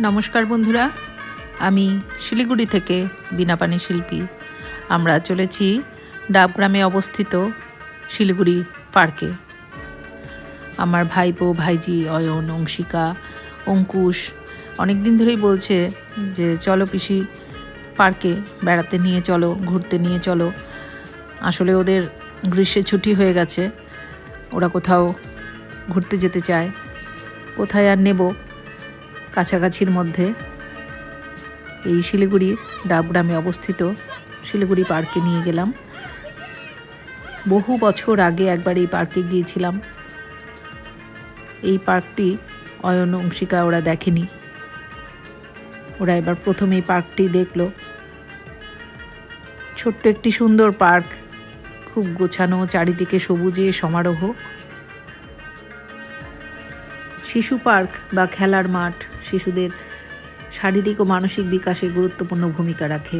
নমস্কার বন্ধুরা, আমি শিলিগুড়ি থেকে বিনাপানি শিল্পী। আমরা চলেছি ডাবগ্রামে অবস্থিত শিলিগুড়ি পার্কে। আমার ভাইপো, ভাইজি, অয়ন, অংশিকা, অঙ্কুশ অনেক দিন ধরেই বলছে যে, চলো পিসি পার্কে বেড়াতে নিয়ে চলো, ঘুরতে নিয়ে চলো। আসলে ওদের গ্রীষ্মে ছুটি হয়ে গেছে, ওরা কোথাও ঘুরতে যেতে চায়। কোথায় আর নেব? কাছাকাছির মধ্যে। এই শিলিগুড়ির ডাবগ্রামে অবস্থিত শিলিগুড়ি পার্কে নিয়ে গেলাম। বহু বছর আগে একবার এই পার্কে গিয়েছিলাম। এই পার্কটি অয়ন অংশিকা ওরা দেখেনি। ওরা এবার প্রথম এই পার্কটি দেখল। ছোট্ট একটি সুন্দর পার্ক, খুব গোছানো, চারিদিকে সবুজে সমারোহ। শিশু পার্ক বা খেলার মাঠ শিশুদের শারীরিক ও মানসিক বিকাশে গুরুত্বপূর্ণ ভূমিকা রাখে।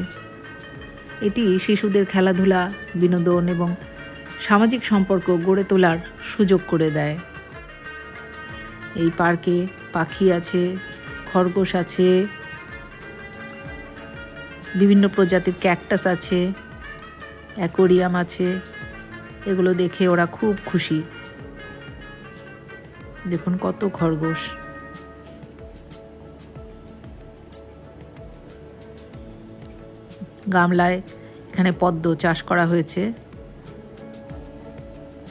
এটি শিশুদের খেলাধুলা, বিনোদন এবং সামাজিক সম্পর্ক গড়ে তোলার সুযোগ করে দেয়। এই পার্কে পাখি আছে, খরগোশ আছে, বিভিন্ন প্রজাতির ক্যাকটাস আছে, অ্যাকোরিয়াম আছে। এগুলো দেখে ওরা খুব খুশি। দেখুন কত খরগোশ। গামলায় এখানে পদ্ম চাষ করা হয়েছে।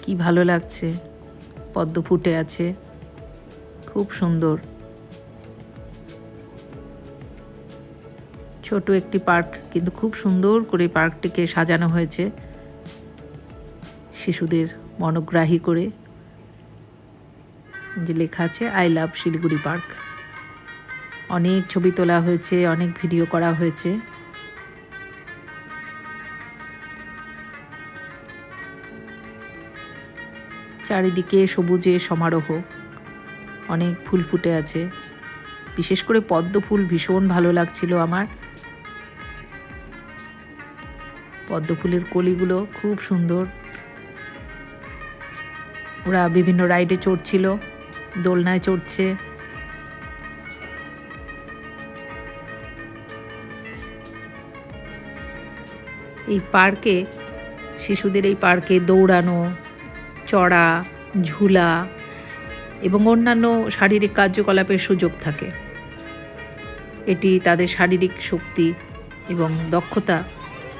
কি ভালো লাগছে, পদ্ম ফুটে আছে। খুব সুন্দর। ছোট একটি পার্ক, কিন্তু খুব সুন্দর করে পার্কটিকে সাজানো হয়েছে। শিশুদের মনোগ্রাহী করে। যে লেখা আছে, আই লাভ শিলিগুড়ি পার্ক। অনেক ছবি তোলা হয়েছে, অনেক ভিডিও করা হয়েছে। চারিদিকে সবুজে সমারোহ, অনেক ফুল ফুটে আছে। বিশেষ করে পদ্ম ফুল ভীষণ ভালো লাগছিল আমার। পদ্ম ফুলের কলিগুলো খুব সুন্দর। ওরা বিভিন্ন রাইডে চড়ছিল। দোলনায় চড়ছে। এই পার্কে, শিশুদের এই পার্কে দৌড়ানো, চড়া, ঝুলা এবং অন্যান্য শারীরিক কার্যকলাপের সুযোগ থাকে। এটি তাদের শারীরিক শক্তি এবং দক্ষতা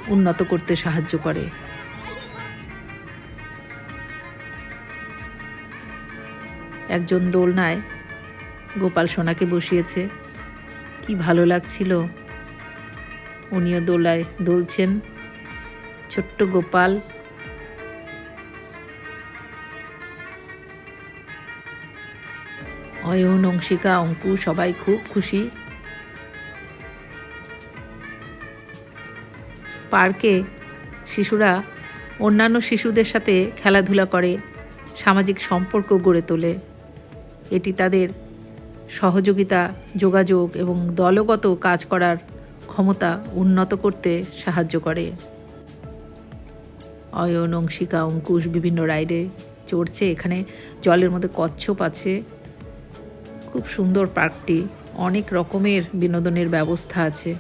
উন্নত করতে সাহায্য করে। একজন দোলনায়। গোপাল সোনাকে বসিয়েছে। কি ভালো লাগছিল। উনিও দোলায় দোলছেন। ছোট্ট গোপাল। অয়ন অংশিকা অঙ্কু, সবাই খুব খুশি। পার্কে শিশুরা অন্যান্য শিশুদের সাথে খেলাধুলা করে, সামাজিক সম্পর্ক গড়ে তোলে। এটি তাদের সহযোগিতা, যোগাযোগ এবং দলগত কাজ করার ক্ষমতা উন্নত করতে সাহায্য করে। অয়ন, অংশিকা, অঙ্কুশ বিভিন্ন রাইডে চড়ছে। এখানে জলের মধ্যে কচ্ছপ আছে। খুব সুন্দর পার্কটি। অনেক রকমের বিনোদনের ব্যবস্থা আছে।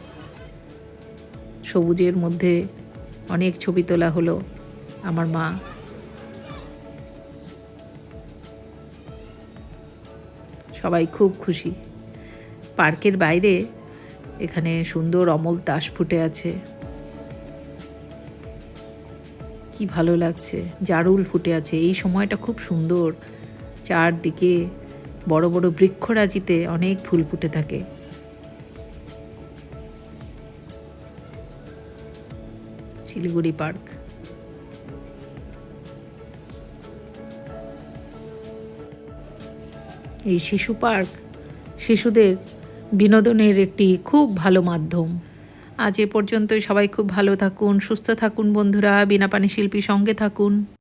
সবুজের মধ্যে অনেক ছবি তোলা হলো। আমার মা সবাই খুব খুশি। পার্কের বাইরে এখানে সুন্দর অমল তাস ফুটে আছে। কি ভালো লাগছে, জারুল ফুটে আছে। এই সময়টা খুব সুন্দর। চারদিকে বড় বড় বৃক্ষরাজিতে অনেক ফুল ফুটে থাকে। শিলিগুড়ি পার্ক। এই শিশু পার্ক শিশুদের বিনোদনের একটি খুব ভালো মাধ্যম। আজ এ পর্যন্তই। সবাই খুব ভালো থাকুন, সুস্থ থাকুন বন্ধুরা। বিনা পানি শিল্পী সঙ্গে থাকুন।